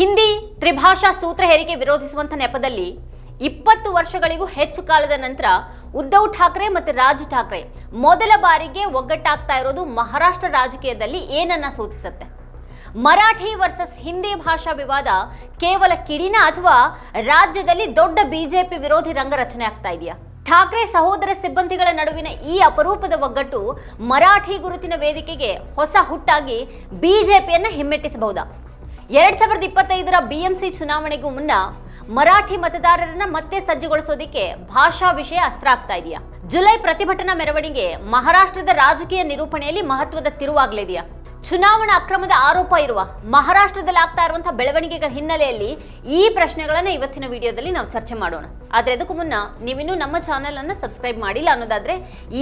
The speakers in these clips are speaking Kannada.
ಹಿಂದಿ ತ್ರಿಭಾಷಾ ಸೂತ್ರ ಹೇರಿಕೆ ವಿರೋಧಿಸುವಂಥ ನೆಪದಲ್ಲಿ ಇಪ್ಪತ್ತು ವರ್ಷಗಳಿಗೂ ಹೆಚ್ಚು ಕಾಲದ ನಂತರ ಉದ್ಧವ್ ಠಾಕ್ರೆ ಮತ್ತು ರಾಜ್ ಠಾಕ್ರೆ ಮೊದಲ ಬಾರಿಗೆ ಒಗ್ಗಟ್ಟಾಗ್ತಾ ಇರೋದು ಮಹಾರಾಷ್ಟ್ರ ರಾಜಕೀಯದಲ್ಲಿ ಏನನ್ನ ಸೂಚಿಸುತ್ತೆ? ಮರಾಠಿ ವರ್ಸಸ್ ಹಿಂದಿ ಭಾಷಾ ವಿವಾದ ಕೇವಲ ಕಿಡಿನ ಅಥವಾ ರಾಜ್ಯದಲ್ಲಿ ದೊಡ್ಡ ಬಿಜೆಪಿ ವಿರೋಧಿ ರಂಗ ರಚನೆ ಆಗ್ತಾ ಇದೆಯಾ? ಠಾಕ್ರೆ ಸಹೋದರ ಸಿಬ್ಬಂದಿಗಳ ನಡುವಿನ ಈ ಅಪರೂಪದ ಒಗ್ಗಟ್ಟು ಮರಾಠಿ ಗುರುತಿನ ವೇದಿಕೆಗೆ ಹೊಸ ಹುಟ್ಟಾಗಿ ಬಿಜೆಪಿಯನ್ನ ಹಿಮ್ಮೆಟ್ಟಿಸಬಹುದಾ? ಎರಡ್ ಸಾವಿರದ ಇಪ್ಪತ್ತೈದರ ಬಿಎಂಸಿ ಚುನಾವಣೆಗೂ ಮುನ್ನ ಮರಾಠಿ ಮತದಾರರನ್ನ ಮತ್ತೆ ಸಜ್ಜುಗೊಳಿಸೋದಿಕ್ಕೆ ಭಾಷಾ ವಿಷಯ ಅಸ್ತ್ರ ಆಗ್ತಾ ಇದೆಯಾ? ಜುಲೈ ಪ್ರತಿಭಟನಾ ಮೆರವಣಿಗೆ ಮಹಾರಾಷ್ಟ್ರದ ರಾಜಕೀಯ ನಿರೂಪಣೆಯಲ್ಲಿ ಮಹತ್ವದ ತಿರುವಾಗಲಿದೆಯಾ ಚುನಾವಣಾ ಅಕ್ರಮದ ಆರೋಪ ಇರುವ ಮಹಾರಾಷ್ಟ್ರದಲ್ಲಿ ಆಗ್ತಾ ಇರುವಂತಹ ಬೆಳವಣಿಗೆಗಳ ಹಿನ್ನೆಲೆಯಲ್ಲಿ ಈ ಪ್ರಶ್ನೆಗಳನ್ನ ಇವತ್ತಿನ ವಿಡಿಯೋದಲ್ಲಿ ನಾವು ಚರ್ಚೆ ಮಾಡೋಣ. ಆದ್ರೆ ಅದಕ್ಕೂ ಮುನ್ನ ನೀವಿನ್ನೂ ನಮ್ಮ ಚಾನೆಲ್ ಅನ್ನ ಸಬ್ಸ್ಕ್ರೈಬ್ ಮಾಡಿಲ್ಲ ಅನ್ನೋದಾದ್ರೆ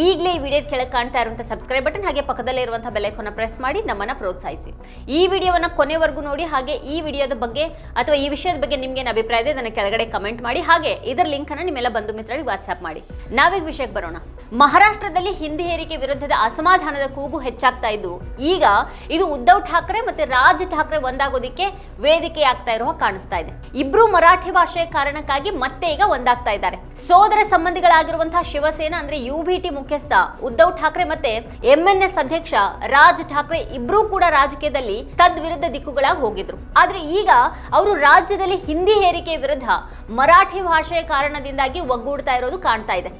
ಈಗಲೇ ಈ ವಿಡಿಯೋ ಕೆಳಗೆ ಕಾಣ್ತಾ ಇರುವಂತಹ ಸಬ್ಸ್ಕ್ರೈಬ್ ಬಟನ್ ಹಾಗೆ ಪಕ್ಕದಲ್ಲೇ ಇರುವಂತಹ ಬೆಲೆಕೋನ ಪ್ರೆಸ್ ಮಾಡಿ ನಮ್ಮನ್ನ ಪ್ರೋತ್ಸಾಹಿಸಿ. ಈ ವಿಡಿಯೋವನ್ನ ಕೊನೆವರೆಗೂ ನೋಡಿ ಹಾಗೆ ಈ ವಿಡಿಯೋದ ಬಗ್ಗೆ ಅಥವಾ ಈ ವಿಷಯದ ಬಗ್ಗೆ ನಿಮ್ಗೆ ಏನು ಅಭಿಪ್ರಾಯ ಇದೆ ಅದನ್ನ ಕೆಳಗಡೆ ಕಮೆಂಟ್ ಮಾಡಿ ಹಾಗೆ ಇದರ ಲಿಂಕ್ ಅನ್ನ ನಿಮ್ಮೆಲ್ಲ ಬಂಧು ಮಿತ್ರರಿಗೆ ವಾಟ್ಸ್ಆಪ್ ಮಾಡಿ. ನಾವೀಗ ವಿಷಯಕ್ಕೆ ಬರೋಣ. ಮಹಾರಾಷ್ಟ್ರದಲ್ಲಿ ಹಿಂದಿ ಹೇರಿಕೆ ವಿರುದ್ಧದ ಅಸಮಾಧಾನದ ಕೂಗು ಹೆಚ್ಚಾಗ್ತಾ ಇದ್ದು, ಈಗ ಇದು ಉದ್ಧವ್ ಠಾಕ್ರೆ ಮತ್ತೆ ರಾಜ್ ಠಾಕ್ರೆ ಒಂದಾಗೋದಿಕ್ಕೆ ವೇದಿಕೆ ಆಗ್ತಾ ಇರುವ ಕಾಣಿಸ್ತಾ ಇದೆ. ಇಬ್ರು ಮರಾಠಿ ಭಾಷೆಯ ಕಾರಣಕ್ಕಾಗಿ ಮತ್ತೆ ಈಗ ಒಂದಾಗ್ತಾ ಇದ್ದಾರೆ. ಸೋದರ ಸಂಬಂಧಿಗಳಾಗಿರುವಂತಹ ಶಿವಸೇನಾ ಅಂದ್ರೆ ಯು ಟಿ ಮುಖ್ಯಸ್ಥ ಉದ್ಧವ್ ಠಾಕ್ರೆ ಮತ್ತೆ ಎಂಎನ್ಎಸ್ ಅಧ್ಯಕ್ಷ ರಾಜ್ ಠಾಕ್ರೆ ಇಬ್ರು ಕೂಡ ರಾಜಕೀಯದಲ್ಲಿ ತದ್ವಿರುದ್ಧ ದಿಕ್ಕುಗಳಾಗಿ ಹೋಗಿದ್ರು. ಆದ್ರೆ ಈಗ ಅವರು ರಾಜ್ಯದಲ್ಲಿ ಹಿಂದಿ ಹೇರಿಕೆ ವಿರುದ್ಧ ಮರಾಠಿ ಭಾಷೆಯ ಕಾರಣದಿಂದಾಗಿ ಒಗ್ಗೂಡ್ತಾ ಇರೋದು ಕಾಣ್ತಾ ಇದೆ.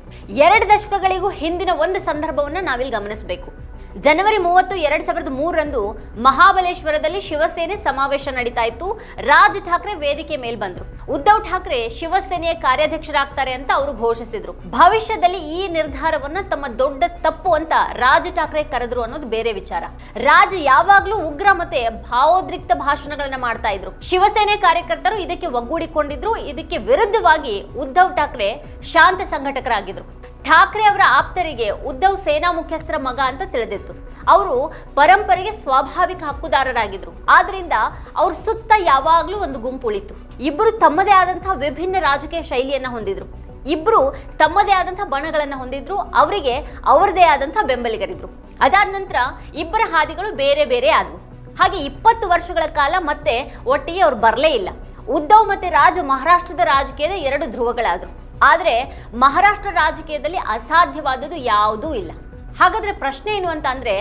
ಎರಡು ದಶಕಗಳಿಗೂ ಹಿಂದಿನ ಒಂದು ಸಂದರ್ಭವನ್ನ ನಾವಿಲ್ಲಿ ಗಮನಿಸಬೇಕು. ಜನವರಿ ಮೂವತ್ತು, ಎರಡ್ ಸಾವಿರದ ಮೂರರಂದು ಮಹಾಬಲೇಶ್ವರದಲ್ಲಿ ಶಿವಸೇನೆ ಸಮಾವೇಶ ನಡೀತಾ ಇತ್ತು. ರಾಜ್ ಠಾಕ್ರೆ ವೇದಿಕೆ ಮೇಲ್ ಬಂದ್ರು. ಉದ್ಧವ್ ಠಾಕ್ರೆ ಶಿವಸೇನೆಯ ಕಾರ್ಯಾಧ್ಯಕ್ಷರಾಗ್ತಾರೆ ಅಂತ ಅವರು ಘೋಷಿಸಿದ್ರು. ಭವಿಷ್ಯದಲ್ಲಿ ಈ ನಿರ್ಧಾರವನ್ನ ತಮ್ಮ ದೊಡ್ಡ ತಪ್ಪು ಅಂತ ರಾಜ್ ಠಾಕ್ರೆ ಕರೆದ್ರು ಅನ್ನೋದು ಬೇರೆ ವಿಚಾರ. ರಾಜ್ ಯಾವಾಗ್ಲೂ ಉಗ್ರ ಮತ್ತೆ ಭಾವೋದ್ರಿಕ್ತ ಭಾಷಣಗಳನ್ನ ಮಾಡ್ತಾ ಇದ್ರು. ಶಿವಸೇನೆ ಕಾರ್ಯಕರ್ತರು ಇದಕ್ಕೆ ಒಗ್ಗೂಡಿಕೊಂಡಿದ್ರು. ಇದಕ್ಕೆ ವಿರುದ್ಧವಾಗಿ ಉದ್ಧವ್ ಠಾಕ್ರೆ ಶಾಂತ ಸಂಘಟಕರಾಗಿದ್ರು. ಠಾಕ್ರೆ ಅವರ ಆಪ್ತರಿಗೆ ಉದ್ಧವ್ ಸೇನಾ ಮುಖ್ಯಸ್ಥರ ಮಗ ಅಂತ ತಿಳಿದಿತ್ತು. ಅವರು ಪರಂಪರೆಗೆ ಸ್ವಾಭಾವಿಕ ಹಕ್ಕುದಾರರಾಗಿದ್ರು. ಆದ್ರಿಂದ ಅವ್ರ ಸುತ್ತ ಯಾವಾಗಲೂ ಒಂದು ಗುಂಪು ಉಳಿತು ಇಬ್ಬರು ತಮ್ಮದೇ ಆದಂತಹ ವಿಭಿನ್ನ ರಾಜಕೀಯ ಶೈಲಿಯನ್ನ ಹೊಂದಿದ್ರು. ಇಬ್ರು ತಮ್ಮದೇ ಆದಂತಹ ಬಣಗಳನ್ನ ಹೊಂದಿದ್ರು. ಅವರಿಗೆ ಅವರದೇ ಆದಂತಹ ಬೆಂಬಲಿಗರಿದ್ರು. ಅದಾದ ನಂತರ ಇಬ್ಬರ ಹಾದಿಗಳು ಬೇರೆ ಬೇರೆ ಆದವು. ಹಾಗೆ ಇಪ್ಪತ್ತು ವರ್ಷಗಳ ಕಾಲ ಮತ್ತೆ ಒಟ್ಟಿಗೆ ಅವ್ರು ಬರಲೇ ಇಲ್ಲ. ಉದ್ಧವ್ ಮತ್ತೆ ರಾಜ ಮಹಾರಾಷ್ಟ್ರದ ರಾಜಕೀಯದ ಎರಡು ಧ್ರುವಗಳಾದ್ರು. ಆದರೆ ಮಹಾರಾಷ್ಟ್ರ ರಾಜಕೀಯದಲ್ಲಿ ಅಸಾಧ್ಯವಾದದ್ದು ಯಾವುದೂ ಇಲ್ಲ. ಹಾಗಾದರೆ ಪ್ರಶ್ನೆ ಏನು ಅಂತ ಅಂದರೆ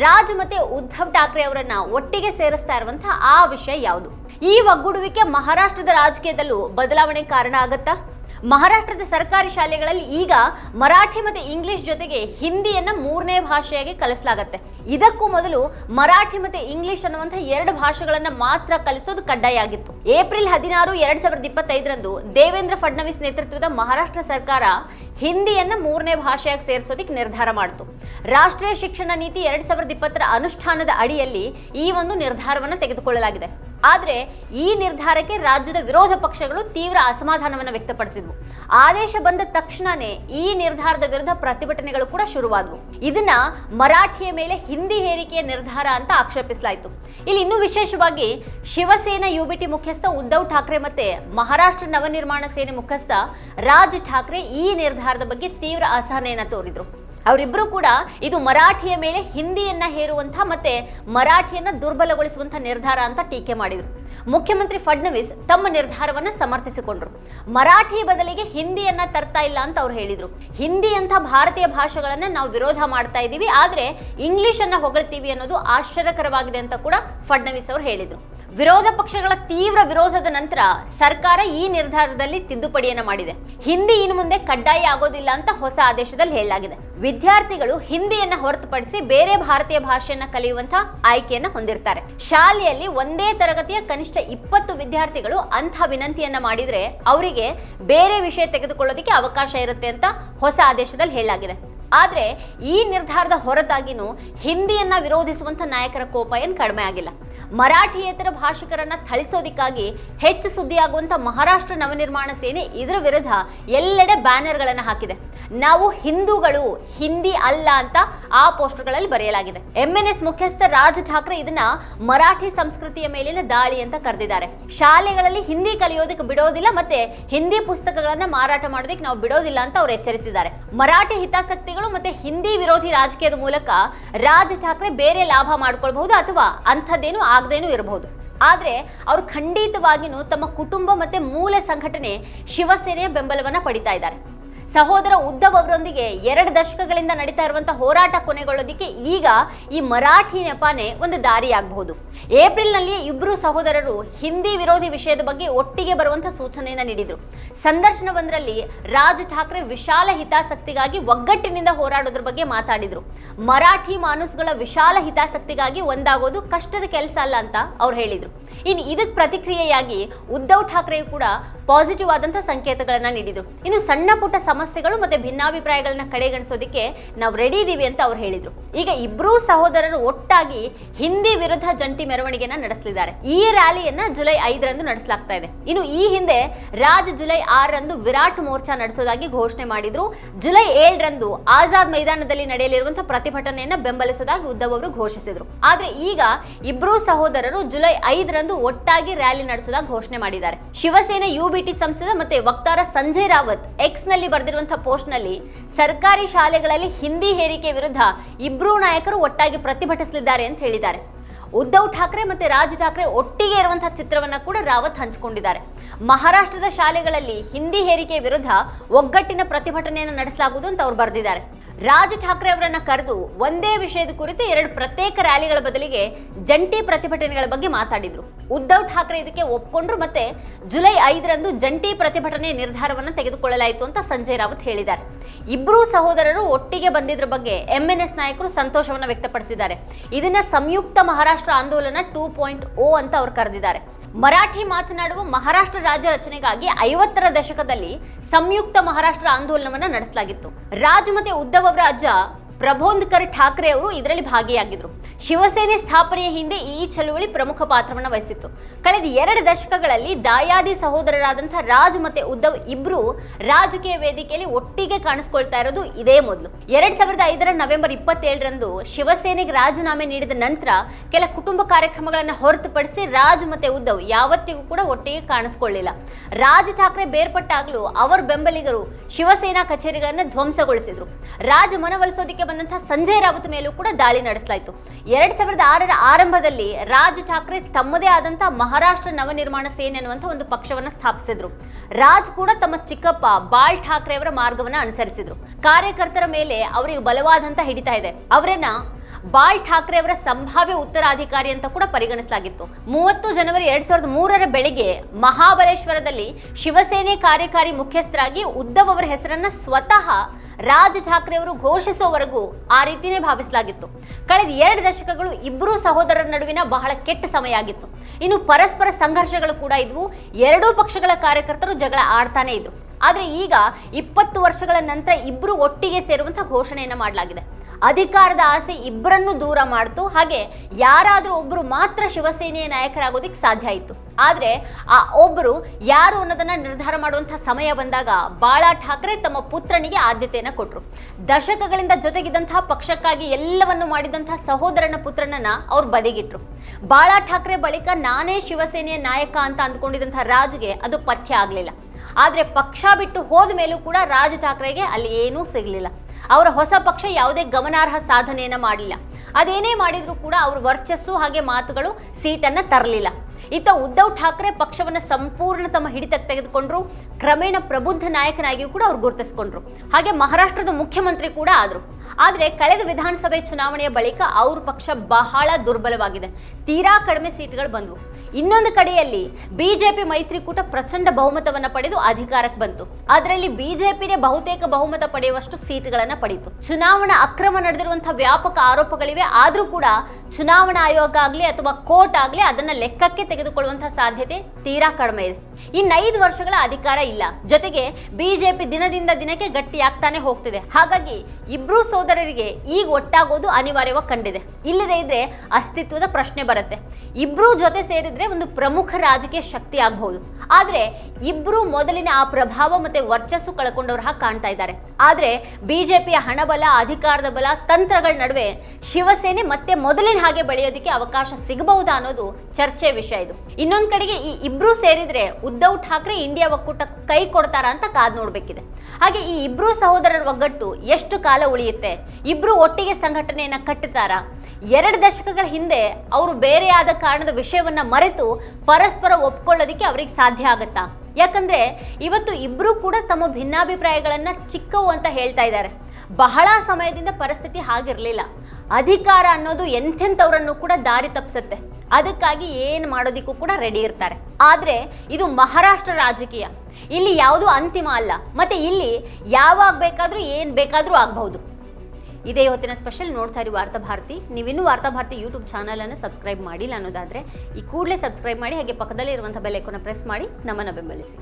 ರಾಜ್ ಮತ್ತು ಉದ್ಧವ್ ಠಾಕ್ರೆ ಅವರನ್ನು ಒಟ್ಟಿಗೆ ಸೇರಿಸ್ತಾ ಇರುವಂಥ ಆ ವಿಷಯ ಯಾವುದು? ಈ ಒಗ್ಗೂಡುವಿಕೆ ಮಹಾರಾಷ್ಟ್ರದ ರಾಜಕೀಯದಲ್ಲೂ ಬದಲಾವಣೆ ಕಾರಣ ಆಗತ್ತಾ? ಮಹಾರಾಷ್ಟ್ರದ ಸರ್ಕಾರಿ ಶಾಲೆಗಳಲ್ಲಿ ಈಗ ಮರಾಠಿ ಮತ್ತು ಇಂಗ್ಲಿಷ್ ಜೊತೆಗೆ ಹಿಂದಿಯನ್ನ ಮೂರನೇ ಭಾಷೆಯಾಗಿ ಕಲಿಸಲಾಗತ್ತೆ. ಇದಕ್ಕೂ ಮೊದಲು ಮರಾಠಿ ಮತ್ತು ಇಂಗ್ಲಿಷ್ ಅನ್ನುವಂಥ ಎರಡು ಭಾಷೆಗಳನ್ನ ಮಾತ್ರ ಕಲಿಸೋದು ಕಡ್ಡಾಯ ಆಗಿತ್ತು. ಏಪ್ರಿಲ್ ಹದಿನಾರು, ಎರಡ್ ಸಾವಿರದ ಇಪ್ಪತ್ತೈದರಂದು ದೇವೇಂದ್ರ ಫಡ್ನವೀಸ್ ನೇತೃತ್ವದ ಮಹಾರಾಷ್ಟ್ರ ಸರ್ಕಾರ ಹಿಂದಿಯನ್ನ ಮೂರನೇ ಭಾಷೆಯಾಗಿ ಸೇರಿಸೋದಕ್ಕೆ ನಿರ್ಧಾರ ಮಾಡಿತು. ರಾಷ್ಟ್ರೀಯ ಶಿಕ್ಷಣ ನೀತಿ ಎರಡು ಸಾವಿರದ ಇಪ್ಪತ್ತರ ಅನುಷ್ಠಾನದ ಅಡಿಯಲ್ಲಿ ಈ ಒಂದು ನಿರ್ಧಾರವನ್ನು ತೆಗೆದುಕೊಳ್ಳಲಾಗಿದೆ. ಆದರೆ ಈ ನಿರ್ಧಾರಕ್ಕೆ ರಾಜ್ಯದ ವಿರೋಧ ಪಕ್ಷಗಳು ತೀವ್ರ ಅಸಮಾಧಾನವನ್ನು ವ್ಯಕ್ತಪಡಿಸಿದ್ವು. ಆದೇಶ ಬಂದ ತಕ್ಷಣನೇ ಈ ನಿರ್ಧಾರದ ವಿರುದ್ಧ ಪ್ರತಿಭಟನೆಗಳು ಕೂಡ ಶುರುವಾದವು. ಇದನ್ನ ಮರಾಠಿಯ ಮೇಲೆ ಹಿಂದಿ ಹೇರಿಕೆಯ ನಿರ್ಧಾರ ಅಂತ ಆಕ್ಷೇಪಿಸಲಾಯಿತು. ಇಲ್ಲಿ ಇನ್ನೂ ವಿಶೇಷವಾಗಿ ಶಿವಸೇನಾ ಯುಬಿಟಿ ಮುಖ್ಯಸ್ಥ ಉದ್ಧವ್ ಠಾಕ್ರೆ ಮತ್ತೆ ಮಹಾರಾಷ್ಟ್ರ ನವನಿರ್ಮಾಣ ಸೇನೆ ಮುಖ್ಯಸ್ಥ ರಾಜ್ ಠಾಕ್ರೆ ಈ ನಿರ್ಧಾರದ ಬಗ್ಗೆ ತೀವ್ರ ಅಸಹನೆಯನ್ನ ತೋರಿದ್ರು. ಅವರಿಬ್ಬರು ಕೂಡ ಇದು ಮರಾಠಿಯ ಮೇಲೆ ಹಿಂದಿಯನ್ನ ಹೇರುವಂಥ ಮತ್ತೆ ಮರಾಠಿಯನ್ನ ದುರ್ಬಲಗೊಳಿಸುವಂಥ ನಿರ್ಧಾರ ಅಂತ ಟೀಕೆ ಮಾಡಿದರು. ಮುಖ್ಯಮಂತ್ರಿ ಫಡ್ನವೀಸ್ ತಮ್ಮ ನಿರ್ಧಾರವನ್ನ ಸಮರ್ಥಿಸಿಕೊಂಡ್ರು. ಮರಾಠಿ ಬದಲಿಗೆ ಹಿಂದಿಯನ್ನ ತರ್ತಾ ಇಲ್ಲ ಅಂತ ಅವ್ರು ಹೇಳಿದ್ರು. ಹಿಂದಿ ಅಂತ ಭಾರತೀಯ ಭಾಷೆಗಳನ್ನ ನಾವು ವಿರೋಧ ಮಾಡ್ತಾ ಇದ್ದೀವಿ, ಆದರೆ ಇಂಗ್ಲಿಷ್ ಅನ್ನ ಹೊಗಳ್ತೀವಿ ಅನ್ನೋದು ಆಶ್ಚರ್ಯಕರವಾಗಿದೆ ಅಂತ ಕೂಡ ಫಡ್ನವೀಸ್ ಅವರು ಹೇಳಿದ್ರು. ವಿರೋಧ ಪಕ್ಷಗಳ ತೀವ್ರ ವಿರೋಧದ ನಂತರ ಸರ್ಕಾರ ಈ ನಿರ್ಧಾರದಲ್ಲಿ ತಿದ್ದುಪಡಿಯನ್ನ ಮಾಡಿದೆ. ಹಿಂದಿ ಇನ್ನು ಮುಂದೆ ಕಡ್ಡಾಯ ಆಗೋದಿಲ್ಲ ಅಂತ ಹೊಸ ಆದೇಶದಲ್ಲಿ ಹೇಳಲಾಗಿದೆ. ವಿದ್ಯಾರ್ಥಿಗಳು ಹಿಂದಿಯನ್ನ ಹೊರತುಪಡಿಸಿ ಬೇರೆ ಭಾರತೀಯ ಭಾಷೆಯನ್ನ ಕಲಿಯುವಂತಹ ಆಯ್ಕೆಯನ್ನ ಹೊಂದಿರ್ತಾರೆ. ಶಾಲೆಯಲ್ಲಿ ಒಂದೇ ತರಗತಿಯ ಕನಿಷ್ಠ ಇಪ್ಪತ್ತು ವಿದ್ಯಾರ್ಥಿಗಳು ಅಂಥ ವಿನಂತಿಯನ್ನ ಮಾಡಿದ್ರೆ ಅವರಿಗೆ ಬೇರೆ ವಿಷಯ ತೆಗೆದುಕೊಳ್ಳೋದಕ್ಕೆ ಅವಕಾಶ ಇರುತ್ತೆ ಅಂತ ಹೊಸ ಆದೇಶದಲ್ಲಿ ಹೇಳಲಾಗಿದೆ. ಆದ್ರೆ ಈ ನಿರ್ಧಾರದ ಹೊರತಾಗಿನೂ ಹಿಂದಿಯನ್ನ ವಿರೋಧಿಸುವಂತ ನಾಯಕರ ಕೋಪ ಏನು ಕಡಿಮೆ ಆಗಿಲ್ಲ. ಮರಾಠಿಯೇತರ ಭಾಷಿಕರನ್ನ ಥಳಿಸೋದಿಕ್ಕಾಗಿ ಹೆಚ್ಚು ಸುದ್ದಿಯಾಗುವಂಥ ಮಹಾರಾಷ್ಟ್ರ ನವನಿರ್ಮಾಣ ಸೇನೆ ಇದರ ವಿರುದ್ಧ ಎಲ್ಲೆಡೆ ಬ್ಯಾನರ್ಗಳನ್ನು ಹಾಕಿದೆ. ನಾವು ಹಿಂದೂಗಳು ಹಿಂದಿ ಅಲ್ಲ ಅಂತ ಆ ಪೋಸ್ಟರ್ಗಳಲ್ಲಿ ಬರೆಯಲಾಗಿದೆ. ಎಂ ಎನ್ ಎಸ್ ಮುಖ್ಯಸ್ಥ ರಾಜ್ ಠಾಕ್ರೆ ಇದನ್ನ ಮರಾಠಿ ಸಂಸ್ಕೃತಿಯ ಮೇಲಿನ ದಾಳಿ ಅಂತ ಕರೆದಿದ್ದಾರೆ. ಶಾಲೆಗಳಲ್ಲಿ ಹಿಂದಿ ಕಲಿಯೋದಕ್ಕೆ ಬಿಡೋದಿಲ್ಲ ಮತ್ತೆ ಹಿಂದಿ ಪುಸ್ತಕಗಳನ್ನ ಮಾರಾಟ ಮಾಡೋದಕ್ಕೆ ನಾವು ಬಿಡೋದಿಲ್ಲ ಅಂತ ಅವರು ಎಚ್ಚರಿಸಿದ್ದಾರೆ. ಮರಾಠಿ ಹಿತಾಸಕ್ತಿಗಳು ಮತ್ತೆ ಹಿಂದಿ ವಿರೋಧಿ ರಾಜಕೀಯದ ಮೂಲಕ ರಾಜ್ ಠಾಕ್ರೆ ಬೇರೆ ಲಾಭ ಮಾಡ್ಕೊಳ್ಬಹುದು ಅಥವಾ ಅಂಥದ್ದೇನು ಆಗದೇನು ಇರಬಹುದು. ಆದರೆ ಅವರು ಖಂಡಿತವಾಗಿಯೂ ತಮ್ಮ ಕುಟುಂಬ ಮತ್ತು ಮೂಲ ಸಂಘಟನೆ ಶಿವಸೇನೆಯ ಬೆಂಬಲವನ್ನು ಪಡಿತಾ ಇದ್ದಾರೆ. ಸಹೋದರ ಉದ್ಧವ್ ಅವರೊಂದಿಗೆ ಎರಡು ದಶಕಗಳಿಂದ ನಡೀತಾ ಇರುವಂತಹ ಹೋರಾಟ ಕೊನೆಗೊಳ್ಳೋದಿಕ್ಕೆ ಈಗ ಈ ಮರಾಠಿ ನೆಪಾನೆ ಒಂದು ದಾರಿಯಾಗಬಹುದು. ಏಪ್ರಿಲ್ನಲ್ಲಿ ಇಬ್ಬರು ಸಹೋದರರು ಹಿಂದಿ ವಿರೋಧಿ ವಿಷಯದ ಬಗ್ಗೆ ಒಟ್ಟಿಗೆ ಬರುವಂತಹ ಸೂಚನೆಯನ್ನ ನೀಡಿದ್ರು. ಸಂದರ್ಶನವೊಂದರಲ್ಲಿ ರಾಜ್ ಠಾಕ್ರೆ ವಿಶಾಲ ಹಿತಾಸಕ್ತಿಗಾಗಿ ಒಗ್ಗಟ್ಟಿನಿಂದ ಹೋರಾಡೋದ್ರ ಬಗ್ಗೆ ಮಾತಾಡಿದ್ರು. ಮರಾಠಿ ಮಾನುಸ್ಗಳ ವಿಶಾಲ ಹಿತಾಸಕ್ತಿಗಾಗಿ ಒಂದಾಗೋದು ಕಷ್ಟದ ಕೆಲಸ ಅಲ್ಲ ಅಂತ ಅವ್ರು ಹೇಳಿದ್ರು. ಇನ್ನು ಇದಕ್ಕೆ ಪ್ರತಿಕ್ರಿಯೆಯಾಗಿ ಉದ್ಧವ್ ಠಾಕ್ರೆಯು ಕೂಡ ಪಾಸಿಟಿವ್ ಆದಂತಹ ಸಂಕೇತಗಳನ್ನ ನೀಡಿದ್ರು. ಇನ್ನು ಸಣ್ಣ ಪುಟ್ಟ ಸಮಸ್ಯೆಗಳು ಮತ್ತೆ ಭಿನ್ನಾಭಿಪ್ರಾಯಗಳನ್ನ ಕಡೆಗಣಿಸೋದಕ್ಕೆ ನಾವು ರೆಡಿ ಇದೀವಿ ಅಂತ ಅವ್ರು ಹೇಳಿದ್ರು. ಈಗ ಇಬ್ಬರೂ ಸಹೋದರರು ಒಟ್ಟಾಗಿ ಹಿಂದಿ ವಿರುದ್ಧ ಜಂಟಿ ಮೆರವಣಿಗೆಯನ್ನ ನಡೆಸಲಿದ್ದಾರೆ. ಈ ರ್ಯಾಲಿಯನ್ನ ಜುಲೈ ಐದರಂದು ನಡೆಸಲಾಗ್ತಾ ಇದೆ. ಇನ್ನು ಈ ಹಿಂದೆ ರಾಜ್ ಜುಲೈ ಆರರಂದು ವಿರಾಟ್ ಮೋರ್ಚಾ ನಡೆಸೋದಾಗಿ ಘೋಷಣೆ ಮಾಡಿದ್ರು. ಜುಲೈ ಏಳರಂದು ಆಜಾದ್ ಮೈದಾನದಲ್ಲಿ ನಡೆಯಲಿರುವಂತಹ ಪ್ರತಿಭಟನೆಯನ್ನ ಬೆಂಬಲಿಸೋದಾಗಿ ಉದ್ದವ್ ಅವರು ಘೋಷಿಸಿದ್ರು. ಆದ್ರೆ ಈಗ ಇಬ್ಬರೂ ಸಹೋದರರು ಜುಲೈ ಐದರಂದು ಒಟ್ಟಾಗಿ ರ್ಯಾಲಿ ನಡೆಸೋದಾಗಿ ಘೋಷಣೆ ಮಾಡಿದ್ದಾರೆ. ಶಿವಸೇನೆ ಯುಬಿಟಿ ಸಂಸದ ಮತ್ತೆ ವಕ್ತಾರ ಸಂಜಯ್ ರಾವತ್ ಎಕ್ಸ್ನಲ್ಲಿ ಪೋಸ್ಟ್ನಲ್ಲಿ ಸರ್ಕಾರಿ ಶಾಲೆಗಳಲ್ಲಿ ಹಿಂದಿ ಹೇರಿಕೆ ವಿರುದ್ಧ ಇಬ್ಬರೂ ನಾಯಕರು ಒಟ್ಟಾಗಿ ಪ್ರತಿಭಟಿಸಲಿದ್ದಾರೆ ಅಂತ ಹೇಳಿದ್ದಾರೆ. ಉದ್ಧವ್ ಠಾಕ್ರೆ ಮತ್ತೆ ರಾಜ್ ಠಾಕ್ರೆ ಒಟ್ಟಿಗೆ ಇರುವಂತಹ ಚಿತ್ರವನ್ನ ಕೂಡ ರಾವತ್ ಹಂಚಿಕೊಂಡಿದ್ದಾರೆ. ಮಹಾರಾಷ್ಟ್ರದ ಶಾಲೆಗಳಲ್ಲಿ ಹಿಂದಿ ಹೇರಿಕೆ ವಿರುದ್ಧ ಒಗ್ಗಟ್ಟಿನ ಪ್ರತಿಭಟನೆಯನ್ನು ನಡೆಸಲಾಗುವುದು ಅಂತ ಅವ್ರು ಬರೆದಿದ್ದಾರೆ. ರಾಜ್ ಠಾಕ್ರೆ ಅವರನ್ನ ಕರೆದು ಒಂದೇ ವಿಷಯದ ಕುರಿತು ಎರಡು ಪ್ರತ್ಯೇಕ ರ್ಯಾಲಿಗಳ ಬದಲಿಗೆ ಜಂಟಿ ಪ್ರತಿಭಟನೆಗಳ ಬಗ್ಗೆ ಮಾತಾಡಿದ್ರು. ಉದ್ಧವ್ ಠಾಕ್ರೆ ಇದಕ್ಕೆ ಒಪ್ಕೊಂಡ್ರು ಮತ್ತೆ ಜುಲೈ ಐದರಂದು ಜಂಟಿ ಪ್ರತಿಭಟನೆ ನಿರ್ಧಾರವನ್ನು ತೆಗೆದುಕೊಳ್ಳಲಾಯಿತು ಅಂತ ಸಂಜಯ್ ರಾವತ್ ಹೇಳಿದ್ದಾರೆ. ಇಬ್ಬರೂ ಸಹೋದರರು ಒಟ್ಟಿಗೆ ಬಂದಿದ್ರ ಬಗ್ಗೆ ಎಂಎನ್ಎಸ್ ನಾಯಕರು ಸಂತೋಷವನ್ನು ವ್ಯಕ್ತಪಡಿಸಿದ್ದಾರೆ. ಇದನ್ನ Samyukta Maharashtra Andolan two point O ಅಂತ ಅವ್ರು ಕರೆದಿದ್ದಾರೆ. ಮರಾಠಿ ಮಾತನಾಡುವ ಮಹಾರಾಷ್ಟ್ರ ರಾಜ್ಯ ರಚನೆಗಾಗಿ ಐವತ್ತರ ದಶಕದಲ್ಲಿ ಸಂಯುಕ್ತ ಮಹಾರಾಷ್ಟ್ರ ಆಂದೋಲನವನ್ನು ನಡೆಸಲಾಗಿತ್ತು. ರಾಜ್ ಮತ್ತೆ ಉದ್ಧವ್ ಅಜ್ಜ ಪ್ರಬೋಂದ್ಕರ್ ಠಾಕ್ರೆ ಅವರು ಇದರಲ್ಲಿ ಭಾಗಿಯಾಗಿದ್ರು. ಶಿವಸೇನೆ ಸ್ಥಾಪನೆಯ ಹಿಂದೆ ಈ ಚಳುವಳಿ ಪ್ರಮುಖ ಪಾತ್ರವನ್ನು ವಹಿಸಿತ್ತು. ಕಳೆದ ಎರಡು ದಶಕಗಳಲ್ಲಿ ದಾಯಾದಿ ಸಹೋದರರಾದಂಥ ರಾಜ್ ಮತ್ತೆ ಉದ್ದವ್ ಇಬ್ರು ರಾಜಕೀಯ ವೇದಿಕೆಯಲ್ಲಿ ಒಟ್ಟಿಗೆ ಕಾಣಿಸ್ಕೊಳ್ತಾ ಇರೋದು ಇದೇ ಮೊದಲು. ಎರಡ್ ಸಾವಿರದ ಐದರ ನವೆಂಬರ್ ಇಪ್ಪತ್ತೇಳರಂದು ಶಿವಸೇನೆಗೆ ರಾಜೀನಾಮೆ ನೀಡಿದ ನಂತರ ಕೆಲ ಕುಟುಂಬ ಕಾರ್ಯಕ್ರಮಗಳನ್ನು ಹೊರತುಪಡಿಸಿ ರಾಜ್ ಮತ್ತೆ ಉದ್ಧವ್ ಯಾವತ್ತಿಗೂ ಕೂಡ ಒಟ್ಟಿಗೆ ಕಾಣಿಸ್ಕೊಳ್ಳಿಲ್ಲ. ರಾಜ್ ಠಾಕ್ರೆ ಬೇರ್ಪಟ್ಟಾಗಲೂ ಅವರ ಬೆಂಬಲಿಗರು ಶಿವಸೇನಾ ಕಚೇರಿಗಳನ್ನು ಧ್ವಂಸಗೊಳಿಸಿದ್ರು. ರಾಜ ಮನವೊಲಿಸೋದಕ್ಕೆ ಬಂದಂತಹ ಸಂಜಯ್ ರಾವತ್ ಮೇಲೂ ಕೂಡ ದಾಳಿ ನಡೆಸಲಾಯಿತು. ಎರಡ್ ಸಾವಿರದ ಆರರ ಆರಂಭದಲ್ಲಿ ರಾಜ್ ಠಾಕ್ರೆ ತಮ್ಮದೇ ಆದಂತಹ ಮಹಾರಾಷ್ಟ್ರ ನವನಿರ್ಮಾಣ ಸೇನೆ ಅನ್ನುವಂಥ ಒಂದು ಪಕ್ಷವನ್ನ ಸ್ಥಾಪಿಸಿದ್ರು. ರಾಜ್ ಕೂಡ ತಮ್ಮ ಚಿಕ್ಕಪ್ಪ ಬಾಳ್ ಠಾಕ್ರೆ ಅವರ ಮಾರ್ಗವನ್ನ ಅನುಸರಿಸಿದ್ರು. ಕಾರ್ಯಕರ್ತರ ಮೇಲೆ ಅವರಿಗೆ ಬಲವಾದಂತ ಹಿಡಿತಾ ಇದೆ. ಅವರನ್ನ ಬಾಳ್ ಠಾಕ್ರೆ ಅವರ ಸಂಭಾವ್ಯ ಉತ್ತರಾಧಿಕಾರಿ ಅಂತ ಕೂಡ ಪರಿಗಣಿಸಲಾಗಿತ್ತು. ಮೂವತ್ತು ಜನವರಿ ಎರಡ್ ಸಾವಿರದ ಮೂರರ ಬೆಳಿಗ್ಗೆ ಮಹಾಬಲೇಶ್ವರದಲ್ಲಿ ಶಿವಸೇನೆ ಕಾರ್ಯಕಾರಿ ಮುಖ್ಯಸ್ಥರಾಗಿ ಉದ್ದವ್ ಅವರ ಹೆಸರನ್ನ ಸ್ವತಃ ರಾಜ್ ಠಾಕ್ರೆ ಅವರು ಘೋಷಿಸುವವರೆಗೂ ಆ ರೀತಿನೇ ಭಾವಿಸಲಾಗಿತ್ತು. ಕಳೆದ ಎರಡು ದಶಕಗಳು ಇಬ್ಬರೂ ಸಹೋದರರ ನಡುವಿನ ಬಹಳ ಕೆಟ್ಟ ಸಮಯ ಆಗಿತ್ತು ಇನ್ನು ಪರಸ್ಪರ ಸಂಘರ್ಷಗಳು ಕೂಡ ಇದ್ವು. ಎರಡೂ ಪಕ್ಷಗಳ ಕಾರ್ಯಕರ್ತರು ಜಗಳ ಆಡ್ತಾನೆ ಇದ್ರು. ಆದರೆ ಈಗ ಇಪ್ಪತ್ತು ವರ್ಷಗಳ ನಂತರ ಇಬ್ಬರು ಒಟ್ಟಿಗೆ ಸೇರುವಂತ ಘೋಷಣೆಯನ್ನ ಮಾಡಲಾಗಿದೆ. ಅಧಿಕಾರದ ಆಸೆ ಇಬ್ಬರನ್ನು ದೂರ ಮಾಡ್ತು. ಹಾಗೆ ಯಾರಾದರೂ ಒಬ್ಬರು ಮಾತ್ರ ಶಿವಸೇನೆಯ ನಾಯಕರಾಗೋದಿಕ್ಕೆ ಸಾಧ್ಯ ಆಯಿತು. ಆದರೆ ಆ ಒಬ್ಬರು ಯಾರು ಅನ್ನೋದನ್ನು ನಿರ್ಧಾರ ಮಾಡುವಂಥ ಸಮಯ ಬಂದಾಗ ಬಾಳಾ ಠಾಕ್ರೆ ತಮ್ಮ ಪುತ್ರನಿಗೆ ಆದ್ಯತೆಯನ್ನು ಕೊಟ್ಟರು ದಶಕಗಳಿಂದ ಜೊತೆಗಿದ್ದಂತಹ ಪಕ್ಷಕ್ಕಾಗಿ ಎಲ್ಲವನ್ನು ಮಾಡಿದಂತಹ ಸಹೋದರನ ಪುತ್ರನನ್ನ ಅವ್ರು ಬದಿಗಿಟ್ರು. ಬಾಳಾ ಠಾಕ್ರೆ ಬಳಿಕ ನಾನೇ ಶಿವಸೇನೆಯ ನಾಯಕ ಅಂತ ಅಂದ್ಕೊಂಡಿದ್ದಂಥ ರಾಜ್ಗೆ ಅದು ಪಥ್ಯ ಆಗಲಿಲ್ಲ. ಆದರೆ ಪಕ್ಷ ಬಿಟ್ಟು ಹೋದ ಮೇಲೂ ಕೂಡ ರಾಜ್ ಠಾಕ್ರೆಗೆ ಅಲ್ಲಿ ಏನೂ ಸಿಗಲಿಲ್ಲ. ಅವರ ಹೊಸ ಪಕ್ಷ ಯಾವುದೇ ಗಮನಾರ್ಹ ಸಾಧನೆಯನ್ನು ಮಾಡಲಿಲ್ಲ ಅದೇನೇ ಮಾಡಿದರೂ ಕೂಡ ಅವ್ರ ವರ್ಚಸ್ಸು ಹಾಗೆ ಮಾತುಗಳು ಸೀಟನ್ನು ತರಲಿಲ್ಲ. ಇತ್ತ ಉದ್ಧವ್ ಠಾಕ್ರೆ ಪಕ್ಷವನ್ನ ಸಂಪೂರ್ಣ ತಮ್ಮ ಹಿಡಿತಕ್ಕೆ ತೆಗೆದುಕೊಂಡ್ರು. ಕ್ರಮೇಣ ಪ್ರಬುದ್ಧ ನಾಯಕನಾಗಿಯೂ ಕೂಡ ಅವ್ರು ಗುರುತಿಸ್ಕೊಂಡ್ರು. ಹಾಗೆ ಮಹಾರಾಷ್ಟ್ರದ ಮುಖ್ಯಮಂತ್ರಿ ಕೂಡ ಆದ್ರು. ಆದರೆ ಕಳೆದ ವಿಧಾನಸಭೆ ಚುನಾವಣೆಯ ಬಳಿಕ ಅವ್ರ ಪಕ್ಷ ಬಹಳ ದುರ್ಬಲವಾಗಿದೆ. ತೀರಾ ಕಡಿಮೆ ಸೀಟ್ಗಳು ಬಂದವು. ಇನ್ನೊಂದು ಕಡೆಯಲ್ಲಿ ಬಿಜೆಪಿ ಮೈತ್ರಿಕೂಟ ಪ್ರಚಂಡ ಬಹುಮತವನ್ನು ಪಡೆದು ಅಧಿಕಾರಕ್ಕೆ ಬಂತು. ಅದರಲ್ಲಿ ಬಿಜೆಪಿನೇ ಬಹುತೇಕ ಬಹುಮತ ಪಡೆಯುವಷ್ಟು ಸೀಟ್ಗಳನ್ನು ಪಡೆಯಿತು ಚುನಾವಣಾ ಅಕ್ರಮ ನಡೆದಿರುವಂತಹ ವ್ಯಾಪಕ ಆರೋಪಗಳಿವೆ. ಆದರೂ ಕೂಡ ಚುನಾವಣಾ ಆಯೋಗ ಆಗಲಿ ಅಥವಾ ಕೋರ್ಟ್ ಆಗಲಿ ಅದನ್ನು ಲೆಕ್ಕಕ್ಕೆ ತೆಗೆದುಕೊಳ್ಳುವಂತಹ ಸಾಧ್ಯತೆ ತೀರಾ ಕಡಿಮೆ ಇದೆ. ಇನ್ನು ಐದು ವರ್ಷಗಳ ಅಧಿಕಾರ ಇಲ್ಲ. ಜೊತೆಗೆ ಬಿಜೆಪಿ ದಿನದಿಂದ ದಿನಕ್ಕೆ ಗಟ್ಟಿಯಾಗ್ತಾನೆ ಹೋಗ್ತಿದೆ. ಹಾಗಾಗಿ ಇಬ್ರು ಸೋದರರಿಗೆ ಈಗ ಒಟ್ಟಾಗೋದು ಅನಿವಾರ್ಯವಾಗಿ ಕಂಡಿದೆ. ಇಲ್ಲದೆ ಇದ್ರೆ ಅಸ್ತಿತ್ವದ ಪ್ರಶ್ನೆ ಬರುತ್ತೆ. ಇಬ್ರು ಜೊತೆ ಸೇರಿದ್ರೆ ಒಂದು ಪ್ರಮುಖ ರಾಜಕೀಯ ಶಕ್ತಿ ಆಗಬಹುದು ಆದ್ರೆ ಇಬ್ರು ಮೊದಲಿನ ಆ ಪ್ರಭಾವ ಮತ್ತೆ ವರ್ಚಸ್ಸು ಕಳ್ಕೊಂಡವ್ರ ಹಾಗೆ ಕಾಣ್ತಾ ಇದ್ದಾರೆ. ಆದ್ರೆ ಬಿಜೆಪಿಯ ಹಣಬಲ, ಅಧಿಕಾರದ ಬಲ, ತಂತ್ರಗಳ ನಡುವೆ ಶಿವಸೇನೆ ಮತ್ತೆ ಮೊದಲಿನ ಹಾಗೆ ಬೆಳೆಯೋದಕ್ಕೆ ಅವಕಾಶ ಸಿಗಬಹುದಾ ಅನ್ನೋದು ಚರ್ಚೆ ವಿಷಯ ಇದು. ಇನ್ನೊಂದ್ ಕಡೆಗೆ ಈ ಇಬ್ರು ಸೇರಿದ್ರೆ ಉದ್ಧವ್ ಠಾಕ್ರೆ ಇಂಡಿಯಾ ಒಕ್ಕೂಟ ಕೈ ಕೊಡ್ತಾರ ಅಂತ ಕಾದ್ ನೋಡ್ಬೇಕಿದೆ. ಹಾಗೆ ಈ ಇಬ್ರು ಸಹೋದರರ ಒಗ್ಗಟ್ಟು ಎಷ್ಟು ಕಾಲ ಉಳಿಯುತ್ತೆ? ಇಬ್ರು ಒಟ್ಟಿಗೆ ಸಂಘಟನೆಯನ್ನ ಕಟ್ಟುತ್ತಾರಾ ಎರಡು ದಶಕಗಳ ಹಿಂದೆ ಅವರು ಬೇರೆಯಾದ ಕಾರಣದ ವಿಷಯವನ್ನ ಮರೆತು ಪರಸ್ಪರ ಒಪ್ಕೊಳ್ಳೋದಕ್ಕೆ ಅವ್ರಿಗೆ ಸಾಧ್ಯ ಆಗತ್ತಾ? ಯಾಕಂದ್ರೆ ಇವತ್ತು ಇಬ್ರು ಕೂಡ ತಮ್ಮ ಭಿನ್ನಾಭಿಪ್ರಾಯಗಳನ್ನ ಚಿಕ್ಕವು ಅಂತ ಹೇಳ್ತಾ ಇದ್ದಾರೆ. ಬಹಳ ಸಮಯದಿಂದ ಪರಿಸ್ಥಿತಿ ಹಾಗಿರ್ಲಿಲ್ಲ. ಅಧಿಕಾರ ಅನ್ನೋದು ಎಂಥೆಂಥವ್ರನ್ನು ಕೂಡ ದಾರಿ ತಪ್ಪಿಸುತ್ತೆ. ಅದಕ್ಕಾಗಿ ಏನು ಮಾಡೋದಿಕ್ಕೂ ಕೂಡ ರೆಡಿ ಇರ್ತಾರೆ. ಆದರೆ ಇದು ಮಹಾರಾಷ್ಟ್ರ ರಾಜಕೀಯ. ಇಲ್ಲಿ ಯಾವುದು ಅಂತಿಮ ಅಲ್ಲ. ಮತ್ತೆ ಇಲ್ಲಿ ಯಾವಾಗ ಬೇಕಾದರೂ ಏನು ಬೇಕಾದರೂ ಆಗಬಹುದು. ಇದೇ ಇವತ್ತಿನ ಸ್ಪೆಷಲ್ ನೋಡ್ತಾ ಇರಿ ವಾರ್ತಾಭಾರತಿ ನೀವಿನ್ನೂ ವಾರ್ತಾಭಾರತಿ ಯೂಟ್ಯೂಬ್ ಚಾನಲನ್ನು ಸಬ್ಸ್ಕ್ರೈಬ್ ಮಾಡಿಲ್ಲ ಅನ್ನೋದಾದರೆ ಈ ಕೂಡಲೇ ಸಬ್ಸ್ಕ್ರೈಬ್ ಮಾಡಿ, ಹಾಗೆ ಪಕ್ಕದಲ್ಲಿ ಇರುವಂಥ ಬೆಲ್ ಐಕಾನ್ನ ಪ್ರೆಸ್ ಮಾಡಿ, ನಮ್ಮನ್ನು ಬೆಂಬಲಿಸಿ.